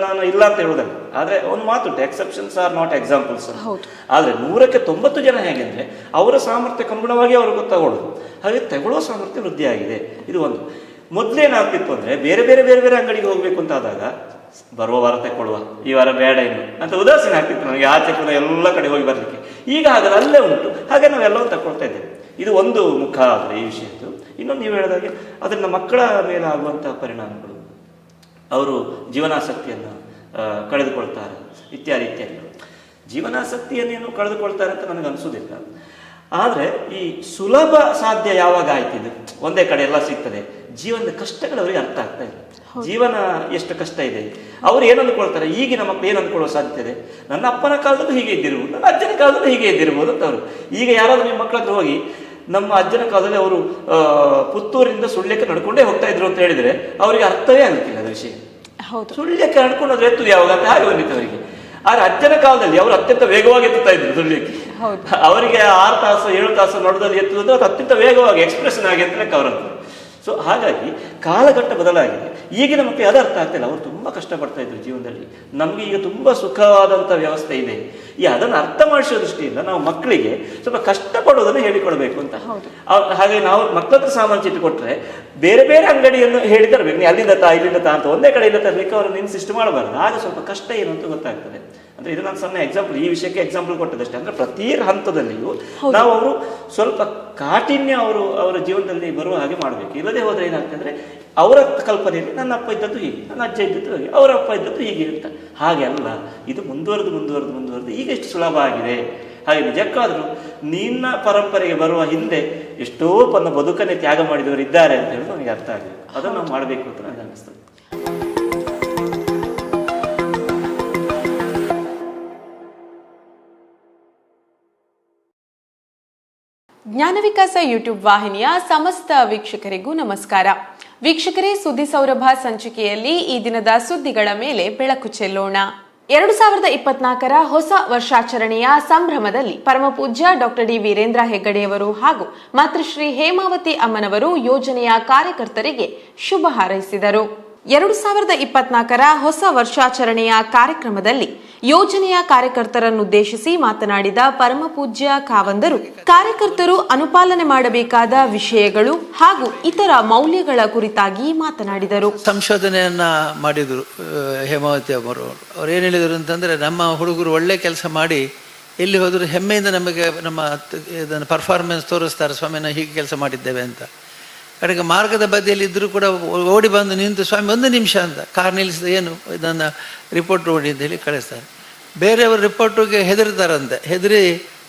Speaker 3: ನಾನು ಇಲ್ಲ ಅಂತ ಹೇಳುದಲ್ಲ ಆದ್ರೆ ಒಂದು ಮಾತು ಎಕ್ಸೆಪ್ಷನ್ಸ್ ಆರ್ ನಾಟ್ ಎಕ್ಸಾಂಪಲ್ಸ್. ಆದ್ರೆ ನೂರಕ್ಕೆ ತೊಂಬತ್ತು ಜನ ಹೇಗೆಂದ್ರೆ ಅವರ ಸಾಮರ್ಥ್ಯ ಅನುಗುಣವಾಗಿ ಅವರು ತಗೊಳ್ಳೋದು ಹಾಗೆ ತಗೊಳ್ಳೋ ಸಾಮರ್ಥ್ಯ ವೃದ್ಧಿ ಆಗಿದೆ ಇದು ಒಂದು. ಮೊದ್ಲೇನಾಗ್ತಿತ್ತು ಅಂದ್ರೆ ಬೇರೆ ಬೇರೆ ಬೇರೆ ಬೇರೆ ಅಂಗಡಿಗೆ ಹೋಗ್ಬೇಕು ಅಂತ ಆದಾಗ ಬರುವ ವಾರ ತೆಕ್ಕೊಳ್ಳುವ ಈ ವಾರ ಬೇಡ ಇನ್ನು. ಅಂತ ಉದಾಸೀನ ಆಗ್ತಿತ್ತು ನನಗೆ ಆಚೆ ಕೂಡ ಎಲ್ಲ ಕಡೆ ಹೋಗಿ ಬರಲಿಕ್ಕೆ. ಈಗ ಹಾಗಲ್ಲ, ಅಲ್ಲೇ ಉಂಟು. ಹಾಗೆ ನಾವೆಲ್ಲವೂ ತಗೊಳ್ತಾ ಇದ್ದೇವೆ. ಇದು ಒಂದು ಮುಖ ಆದರೆ ಈ ವಿಷಯದ್ದು. ಇನ್ನೊಂದು ನೀವು ಹೇಳಿದಾಗೆ ಅದರಿಂದ ಮಕ್ಕಳ ಮೇಲೆ ಆಗುವಂತಹ ಪರಿಣಾಮಗಳು. ಅವರು ಜೀವನಾಸಕ್ತಿಯನ್ನು ಕಳೆದುಕೊಳ್ತಾರೆ. ಇತ್ಯಾದಿ ಇತ್ಯಾದಿಗಳು ಜೀವನಾಸಕ್ತಿಯನ್ನೇನು ಕಳೆದುಕೊಳ್ತಾರೆ ಅಂತ ನನಗೆ ಅನಿಸೋದಿಲ್ಲ ಆದರೆ ಈ ಸುಲಭ ಸಾಧ್ಯ ಯಾವಾಗ ಆಯ್ತಿದ್ದು ಒಂದೇ ಕಡೆ ಎಲ್ಲ ಸಿಗ್ತದೆ. ಜೀವನದ ಕಷ್ಟಗಳು ಅವರಿಗೆ ಅರ್ಥ ಆಗ್ತಾ ಇಲ್ಲ ಜೀವನ ಎಷ್ಟು ಕಷ್ಟ ಇದೆ? ಅವ್ರು ಏನು ಅಂದ್ಕೊಳ್ತಾರೆ? ಈಗಿನ ಮಕ್ಕಳು ಏನು ಅಂದ್ಕೊಳ್ಳೋ ಸಾಧ್ಯತೆ ಇದೆ? ನನ್ನ ಅಪ್ಪನ ಕಾಲದಲ್ಲೂ ಹೀಗೆ ಇದ್ದಿರ್ಬೋದು ನನ್ನ ಅಜ್ಜನ ಕಾಲದಲ್ಲೂ ಹೀಗೆ ಇದ್ದಿರ್ಬೋದು ಅಂತ ಅವರು. ಈಗ ಯಾರಾದ್ರೂ ನಿಮ್ಮ ಮಕ್ಕಳ ಹತ್ರ ಹೋಗಿ ನಮ್ಮ ಅಜ್ಜನ ಕಾಲದಲ್ಲಿ ಅವರು ಪುತ್ತೂರಿಂದ ಸುಳ್ಯಕ್ಕೆ ನಡ್ಕೊಂಡೇ ಹೋಗ್ತಾ ಇದ್ರು ಅಂತ ಹೇಳಿದ್ರೆ ಅವರಿಗೆ ಅರ್ಥವೇ ಆಗುತ್ತಿಲ್ಲ ಅದು ವಿಷಯ.
Speaker 2: ಹೌದು.
Speaker 3: ಸುಳ್ಯಕ್ಕೆ ನಡ್ಕೊಂಡು ಅದ್ರ ಎತ್ತುದು ಯಾವಾಗ ಅಂತ ಹಾಗೆ ಬಂದಿತ್ತು ಅವರಿಗೆ. ಆದ್ರೆ ಅಜ್ಜನ ಕಾಲದಲ್ಲಿ ಅವರು ಅತ್ಯಂತ ವೇಗವಾಗಿ ಎತ್ತುತ್ತಾ ಇದ್ರು ಸುಳ್ಯಕ್ಕೆ. ಅವರಿಗೆ ಆರು ತಾಸು ಏಳು ತಾಸು ನಡೆದಲ್ಲಿ ಎತ್ತುವುದು ಅದು ಅತ್ಯಂತ ವೇಗವಾಗಿ ಎಕ್ಸ್ಪ್ರೆಷನ್ ಆಗಿ ಅಂತ ಅವರದ್ದು. ಸೊ ಹಾಗಾಗಿ ಕಾಲಘಟ್ಟ ಬದಲಾಗಿದೆ. ಈಗಿನ ಮಕ್ಕಳಿಗೆ ಅದು ಅರ್ಥ ಆಗ್ತಿಲ್ಲ. ಅವರು ತುಂಬ ಕಷ್ಟಪಡ್ತಾ ಇದ್ರು ಜೀವನದಲ್ಲಿ. ನಮಗೆ ಈಗ ತುಂಬ ಸುಖವಾದಂಥ ವ್ಯವಸ್ಥೆ ಇದೆ. ಈ ಅದನ್ನು ಅರ್ಥ ಮಾಡಿಸೋ ದೃಷ್ಟಿಯಿಂದ ನಾವು ಮಕ್ಕಳಿಗೆ ಸ್ವಲ್ಪ ಕಷ್ಟಪಡೋದನ್ನು ಹೇಳಿಕೊಡ್ಬೇಕು ಅಂತ. ಹಾಗೆ ನಾವು ಮಕ್ಕಳ ಹತ್ರ ಸಾಮಾನು ಚೀಟಿ ಕೊಟ್ಟರೆ ಬೇರೆ ಬೇರೆ ಅಂಗಡಿಯನ್ನು ಹೇಳಿ ತರಬೇಕು ನೀ ಅಲ್ಲಿಂದ ತಾ ಇಲ್ಲಿಂದ ತಾ ಅಂತ ಒಂದೇ ಕಡೆಯಿಂದ ತರಲಿಕ್ಕೆ ಅವರನ್ನು ಸಿಸ್ಟಮ್ ಮಾಡಬಾರ್ದು. ಆಗ ಸ್ವಲ್ಪ ಕಷ್ಟ ಏನು ಅಂತ ಗೊತ್ತಾಗ್ತದೆ. ಅಂದ್ರೆ ಇದು ನಾನು ಸಣ್ಣ ಎಕ್ಸಾಂಪಲ್ ಈ ವಿಷಯಕ್ಕೆ ಎಕ್ಸಾಂಪಲ್ ಕೊಟ್ಟದಷ್ಟೇ. ಅಂದ್ರೆ ಪ್ರತಿ ಹಂತದಲ್ಲಿಯೂ ನಾವು ಅವರು ಸ್ವಲ್ಪ ಕಾಠಿಣ್ಯ ಅವರು ಅವರ ಜೀವನದಲ್ಲಿ ಬರುವ ಹಾಗೆ ಮಾಡಬೇಕು. ಇಲ್ಲದೆ ಹೋದ್ರೆ ಏನಾಗ್ತದೆ ಅಂದ್ರೆ ಅವರ ಕಲ್ಪನೆಯಲ್ಲಿ ನನ್ನ ಅಪ್ಪ ಇದ್ದದ್ದು ಹೀಗೆ ನನ್ನ ಅಜ್ಜ ಇದ್ದದ್ದು ಹಾಗೆ ಅವರ ಅಪ್ಪ ಇದ್ದದ್ದು ಹೀಗೆ ಅಂತ ಹಾಗೆ ಅಲ್ಲ. ಇದು ಮುಂದುವರೆದು ಮುಂದುವರೆದು ಮುಂದುವರೆದು ಈಗ ಎಷ್ಟು ಸುಲಭ ಆಗಿದೆ. ಹಾಗೆ ನಿಜಕ್ಕಾದರೂ ನಿನ್ನ ಪರಂಪರೆಗೆ ಬರುವ ಹಿಂದೆ ಎಷ್ಟೋ ತನ್ನ ಬದುಕನ್ನೇ ತ್ಯಾಗ ಮಾಡಿದವರು ಇದ್ದಾರೆ ಅಂತ ಹೇಳಿ ನನಗೆ ಅರ್ಥ ಆಗಿದೆ. ಅದನ್ನು ನಾವು ಮಾಡಬೇಕು ಅಂತ ನನಗೆ ಅನಿಸ್ತದೆ.
Speaker 2: ಜ್ಞಾನ ವಿಕಾಸ ಯೂಟ್ಯೂಬ್ ವಾಹಿನಿಯ ಸಮಸ್ತ ವೀಕ್ಷಕರಿಗೂ ನಮಸ್ಕಾರ. ವೀಕ್ಷಕರೇ, ಸುದ್ದಿ ಸೌರಭ ಸಂಚಿಕೆಯಲ್ಲಿ ಈ ದಿನದ ಸುದ್ದಿಗಳ ಮೇಲೆ ಬೆಳಕು ಚೆಲ್ಲೋಣ. ಎರಡು ಸಾವಿರದ ಇಪ್ಪತ್ನಾಲ್ಕರ ಹೊಸ ವರ್ಷಾಚರಣೆಯ ಸಂಭ್ರಮದಲ್ಲಿ ಪರಮಪೂಜ್ಯ ಡಾಕ್ಟರ್ ಡಿ ವೀರೇಂದ್ರ ಹೆಗ್ಗಡೆಯವರು ಹಾಗೂ ಮಾತೃಶ್ರೀ ಹೇಮಾವತಿ ಅಮ್ಮನವರು ಯೋಜನೆಯ ಕಾರ್ಯಕರ್ತರಿಗೆ ಶುಭ ಹಾರೈಸಿದರು. ಎರಡು ಸಾವಿರದ ಇಪ್ಪತ್ನಾಲ್ಕರ ಹೊಸ ವರ್ಷಾಚರಣೆಯ ಕಾರ್ಯಕ್ರಮದಲ್ಲಿ ಯೋಜನೆಯ ಕಾರ್ಯಕರ್ತರನ್ನುದ್ದೇಶಿಸಿ ಮಾತನಾಡಿದ ಪರಮಪೂಜ್ಯ ಕಾವಂದರು, ಕಾರ್ಯಕರ್ತರು ಅನುಪಾಲನೆ ಮಾಡಬೇಕಾದ ವಿಷಯಗಳು ಹಾಗೂ ಇತರ ಮೌಲ್ಯಗಳ ಕುರಿತಾಗಿ ಮಾತನಾಡಿದರು.
Speaker 4: ಸಂಶೋಧನೆಯನ್ನ ಮಾಡಿದರು ಹೇಮಾವತಿ ಅವರು ಅವ್ರು ಏನು ಹೇಳಿದರು ಅಂತಂದ್ರೆ, ನಮ್ಮ ಹುಡುಗರು ಒಳ್ಳೆ ಕೆಲಸ ಮಾಡಿ ಎಲ್ಲಿ ಹೋದರೂ ಹೆಮ್ಮೆಯಿಂದ ನಮಗೆ ನಮ್ಮ ಇದನ್ನು ಪರ್ಫಾರ್ಮೆನ್ಸ್ ತೋರಿಸ್ತಾರೆ, ಸ್ವಾಮಿ, ನಾವು ಹೀಗೆ ಕೆಲಸ ಮಾಡಿದ್ದೇವೆ ಅಂತ. ಕಡೆಗೆ ಮಾರ್ಗದ ಬದಿಯಲ್ಲಿ ಇದ್ದರೂ ಕೂಡ ಓಡಿ ಬಂದು ನಿಂತು, ಸ್ವಾಮಿ, ಒಂದು ನಿಮಿಷ ಅಂತ, ಕಾರ್ ನಿಲ್ಲಿಸಿದ ಏನು, ಇದನ್ನು ರಿಪೋರ್ಟ್ ಓಡಿ ಅಂತ ಹೇಳಿ ಕಳಿಸ್ತಾರೆ. ಬೇರೆಯವರು ರಿಪೋರ್ಟಿಗೆ ಹೆದರ್ತಾರಂತೆ. ಹೆದರಿ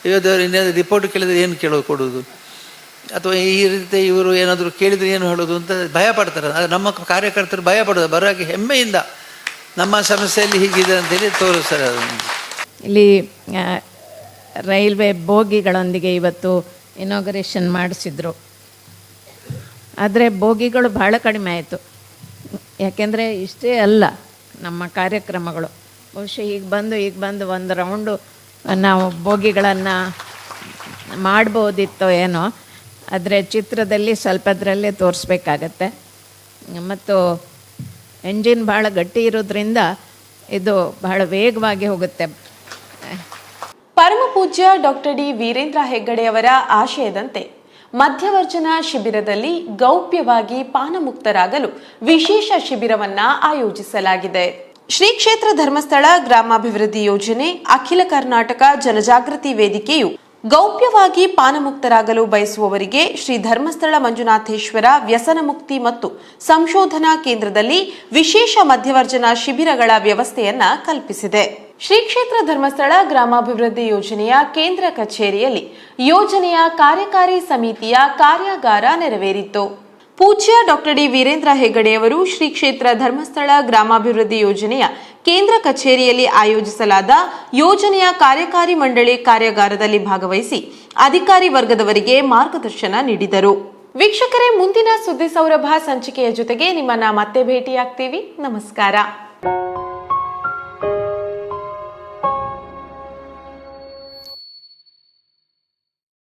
Speaker 4: ಇವತ್ತು ಇನ್ನೇನು ರಿಪೋರ್ಟ್ ಕೇಳಿದ್ರೆ ಏನು ಕೇಳೋ ಕೊಡೋದು? ಅಥವಾ ಈ ರೀತಿ ಇವರು ಏನಾದರೂ ಕೇಳಿದರೆ ಏನು ಹೇಳೋದು ಅಂತ ಭಯ ಪಡ್ತಾರೆ. ಆದರೆ ನಮ್ಮ ಕಾರ್ಯಕರ್ತರು ಭಯ ಪಡೋದು, ಬರೋಕ್ಕೆ ಹೆಮ್ಮೆಯಿಂದ ನಮ್ಮ ಸಮಸ್ಯೆಯಲ್ಲಿ ಹೀಗಿದೆ ಅಂತೇಳಿ ತೋರಿಸ್ತಾರೆ ಅದನ್ನು.
Speaker 1: ಇಲ್ಲಿ ರೈಲ್ವೆ ಬೋಗಿಗಳೊಂದಿಗೆ ಇವತ್ತು ಇನಾಗರೇಷನ್ ಮಾಡಿಸಿದ್ರು. ಆದರೆ ಬೋಗಿಗಳು ಭಾಳ ಕಡಿಮೆ ಆಯಿತು. ಯಾಕೆಂದರೆ ಇಷ್ಟೇ ಅಲ್ಲ ನಮ್ಮ ಕಾರ್ಯಕ್ರಮಗಳು. ಬಹುಶಃ ಈಗ ಬಂದು ಈಗ ಬಂದು ಒಂದು ರೌಂಡು ನಾವು ಬೋಗಿಗಳನ್ನು ಮಾಡ್ಬೋದಿತ್ತೋ ಏನೋ, ಆದರೆ ಚಿತ್ರದಲ್ಲಿ ಸ್ವಲ್ಪದರಲ್ಲೇ ತೋರಿಸ್ಬೇಕಾಗತ್ತೆ. ಮತ್ತು ಎಂಜಿನ್ ಭಾಳ ಗಟ್ಟಿ ಇರೋದ್ರಿಂದ ಇದು ಬಹಳ ವೇಗವಾಗಿ ಹೋಗುತ್ತೆ.
Speaker 2: ಪರಮಪೂಜ್ಯ ಡಾಕ್ಟರ್ ಡಿ ವೀರೇಂದ್ರ ಹೆಗ್ಗಡೆಯವರ ಆಶಯದಂತೆ ಮಧ್ಯವರ್ಜನ ಶಿಬಿರದಲ್ಲಿ ಗೌಪ್ಯವಾಗಿ ಪಾನಮುಕ್ತರಾಗಲು ವಿಶೇಷ ಶಿಬಿರವನ್ನ ಆಯೋಜಿಸಲಾಗಿದೆ. ಶ್ರೀ ಕ್ಷೇತ್ರ ಧರ್ಮಸ್ಥಳ ಗ್ರಾಮಾಭಿವೃದ್ಧಿ ಯೋಜನೆ, ಅಖಿಲ ಕರ್ನಾಟಕ ಜನಜಾಗೃತಿ ವೇದಿಕೆಯು ಗೌಪ್ಯವಾಗಿ ಪಾನಮುಕ್ತರಾಗಲು ಬಯಸುವವರಿಗೆ ಶ್ರೀ ಧರ್ಮಸ್ಥಳ ಮಂಜುನಾಥೇಶ್ವರ ವ್ಯಸನ ಮುಕ್ತಿ ಮತ್ತು ಸಂಶೋಧನಾ ಕೇಂದ್ರದಲ್ಲಿ ವಿಶೇಷ ಮಧ್ಯವರ್ಜನ ಶಿಬಿರಗಳ ವ್ಯವಸ್ಥೆಯನ್ನ ಕಲ್ಪಿಸಿದೆ. ಶ್ರೀ ಕ್ಷೇತ್ರ ಧರ್ಮಸ್ಥಳ ಗ್ರಾಮಾಭಿವೃದ್ಧಿ ಯೋಜನೆಯ ಕೇಂದ್ರ ಕಚೇರಿಯಲ್ಲಿ ಯೋಜನೆಯ ಕಾರ್ಯಕಾರಿ ಸಮಿತಿಯ ಕಾರ್ಯಾಗಾರ ನೆರವೇರಿತು. ಪೂಜ್ಯ ಡಾಕ್ಟರ್ ಡಿ ವೀರೇಂದ್ರ ಹೆಗಡೆಯವರು ಶ್ರೀ ಕ್ಷೇತ್ರ ಧರ್ಮಸ್ಥಳ ಗ್ರಾಮಾಭಿವೃದ್ಧಿ ಯೋಜನೆಯ ಕೇಂದ್ರ ಕಚೇರಿಯಲ್ಲಿ ಆಯೋಜಿಸಲಾದ ಯೋಜನೆಯ ಕಾರ್ಯಕಾರಿ ಮಂಡಳಿ ಕಾರ್ಯಾಗಾರದಲ್ಲಿ ಭಾಗವಹಿಸಿ ಅಧಿಕಾರಿ ವರ್ಗದವರಿಗೆ ಮಾರ್ಗದರ್ಶನ ನೀಡಿದರು. ವೀಕ್ಷಕರೇ, ಮುಂದಿನ ಸುದ್ದಿ ಸೌರಭ ಸಂಚಿಕೆಯ ಜೊತೆಗೆ ನಿಮ್ಮನ್ನ ಮತ್ತೆ ಭೇಟಿಯಾಗ್ತೀವಿ. ನಮಸ್ಕಾರ.